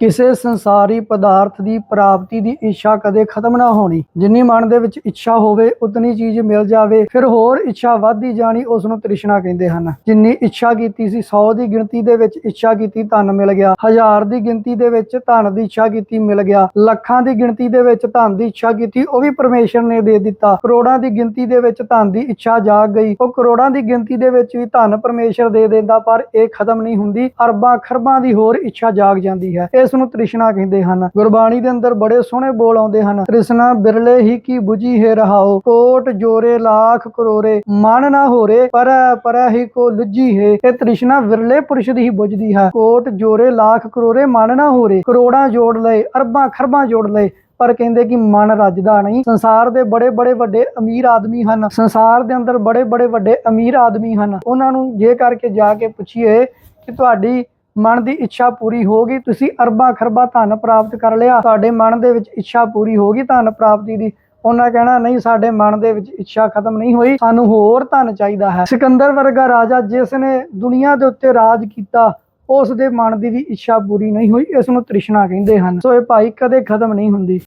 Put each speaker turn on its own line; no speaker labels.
ਕਿਸੇ ਸੰਸਾਰੀ ਪਦਾਰਥ ਦੀ ਪ੍ਰਾਪਤੀ ਦੀ ਇੱਛਾ ਕਦੇ ਖਤਮ ਨਾ ਹੋਣੀ। ਜਿੰਨੀ ਮਨ ਦੇ ਵਿੱਚ ਇੱਛਾ ਹੋਵੇ, ਉਤਨੀ ਚੀਜ਼ ਮਿਲ ਜਾਵੇ। ਫਿਰ ਹੋਰ ਇੱਛਾ ਵੱਧਦੀ ਜਾਣੀ ਉਸ ਨੂੰ ਤ੍ਰਿਸ਼ਨਾ ਕਹਿੰਦੇ ਹਨ। ਜਿੰਨੀ ਇੱਛਾ ਕੀਤੀ ਸੀ 100 ਦੀ ਗਿਣਤੀ ਦੇ ਵਿੱਚ ਇੱਛਾ ਕੀਤੀ ਧਨ ਮਿਲ ਗਿਆ। ਹਜ਼ਾਰ ਦੀ ਗਿਣਤੀ ਦੇ ਵਿੱਚ ਧਨ ਦੀ ਇੱਛਾ ਕੀਤੀ ਮਿਲ ਗਿਆ। ਲੱਖਾਂ ਦੀ ਗਿਣਤੀ ਦੇ ਵਿੱਚ ਧਨ ਦੀ ਇੱਛਾ ਕੀਤੀ, ਉਹ ਵੀ ਪਰਮੇਸ਼ਰ ਨੇ ਦੇ ਦਿੱਤਾ। ਕਰੋੜਾਂ ਦੀ ਗਿਣਤੀ ਦੇ ਵਿੱਚ ਧਨ ਦੀ ਇੱਛਾ ਜਾਗ ਗਈ। ਉਹ ਕਰੋੜਾਂ ਦੀ ਗਿਣਤੀ ਦੇ ਵਿੱਚ ਵੀ ਧਨ ਪਰਮੇਸ਼ਰ ਦੇ ਦਿੰਦਾ, ਪਰ ਇਹ ਖਤਮ ਨਹੀਂ ਹੁੰਦੀ। ਅਰਬਾਂ ਖਰਬਾਂ ਦੀ ਹੋਰ ਇੱਛਾ ਜਾਗ ਜਾਂਦੀ ਹੈ। ਇਸ ਨੂੰ ਤ੍ਰਿਸ਼ਨਾ ਕਹਿੰਦੇ ਹਨ। ਗੁਰਬਾਣੀ ਦੇ ਅੰਦਰ ਬੜੇ ਸੋਹਣੇ ਬੋਲ ਆਉਂਦੇ ਹਨ। ਤ੍ਰਿਸ਼ਨਾ, ਬਿਰਲੇ ਹੀ ਕੀ 부ਜੀ ਹੈ ਰਹਾਓ? ਕੋਟ ਜੋਰੇ, ਲੱਖ ਕਰੋਰੇ, ਮਨ ਨਾ ਹੋਰੇ, ਪਰ ਪਰ ਹੀ ਕੋ ਲੁੱਜੀ ਹੈ। ਇਹ ਤ੍ਰਿਸ਼ਨਾ ਵਿਰਲੇ ਪੁਰਸ਼ ਦੀ ਹੀ ਬੁਝਦੀ ਹੈ। ਕੋਟ ਜੋਰੇ, ਲੱਖ ਕਰੋਰੇ, ਮਨ ਨਾ ਹੋਰੇ। ਕਰੋੜਾਂ ਜੋੜ ਲਏ, ਅਰਬਾਂ ਖਰਬਾਂ ਜੋੜ ਲਏ। ਪਰ ਕਹਿੰਦੇ ਕਿ ਮਨ ਰੱਜਦਾ ਨਹੀਂ। ਸੰਸਾਰ ਦੇ ਬੜੇ ਬੜੇ ਵੱਡੇ ਅਮੀਰ ਆਦਮੀ ਹਨ। ਸੰਸਾਰ ਦੇ ਅੰਦਰ ਬੜੇ ਬੜੇ ਵੱਡੇ ਅਮੀਰ ਆਦਮੀ ਹਨ। ਉਹਨਾਂ ਨੂੰ ਜੇ ਕਰਕੇ ਜਾ ਕੇ ਪੁੱਛੀਏ ਕਿ ਤੁਹਾਡੀ ਮਨ ਦੀ ਇੱਛਾ ਪੂਰੀ ਹੋ ਗਈ, ਤੁਸੀਂ ਅਰਬਾਂ ਖਰਬਾਂ ਧਨ ਪ੍ਰਾਪਤ ਕਰ ਲਿਆ, ਤੁਹਾਡੇ ਮਨ ਦੇ ਵਿੱਚ ਇੱਛਾ ਪੂਰੀ ਹੋ ਗਈ ਧਨ ਪ੍ਰਾਪਤੀ ਦੀ। ਉਹਨਾਂ ਕਹਿਣਾ, ਨਹੀਂ, ਸਾਡੇ ਮਨ ਦੇ ਵਿੱਚ ਇੱਛਾ ਖਤਮ ਨਹੀਂ ਹੋਈ, ਸਾਨੂੰ ਹੋਰ ਧਨ ਚਾਹੀਦਾ ਹੈ। ਸਿਕੰਦਰ ਵਰਗਾ ਰਾਜਾ ਜਿਸ ਨੇ ਦੁਨੀਆ ਦੇ ਉੱਤੇ ਰਾਜ ਕੀਤਾ, ਉਸ ਦੇ ਮਨ ਦੀ ਵੀ ਇੱਛਾ ਪੂਰੀ ਨਹੀਂ ਹੋਈ, ਇਸ ਨੂੰ ਤ੍ਰਿਸ਼ਨਾ ਕਹਿੰਦੇ ਹਨ। ਸੋ ਇਹ ਭਾਈ ਕਦੇ ਖਤਮ ਨਹੀਂ ਹੁੰਦੀ।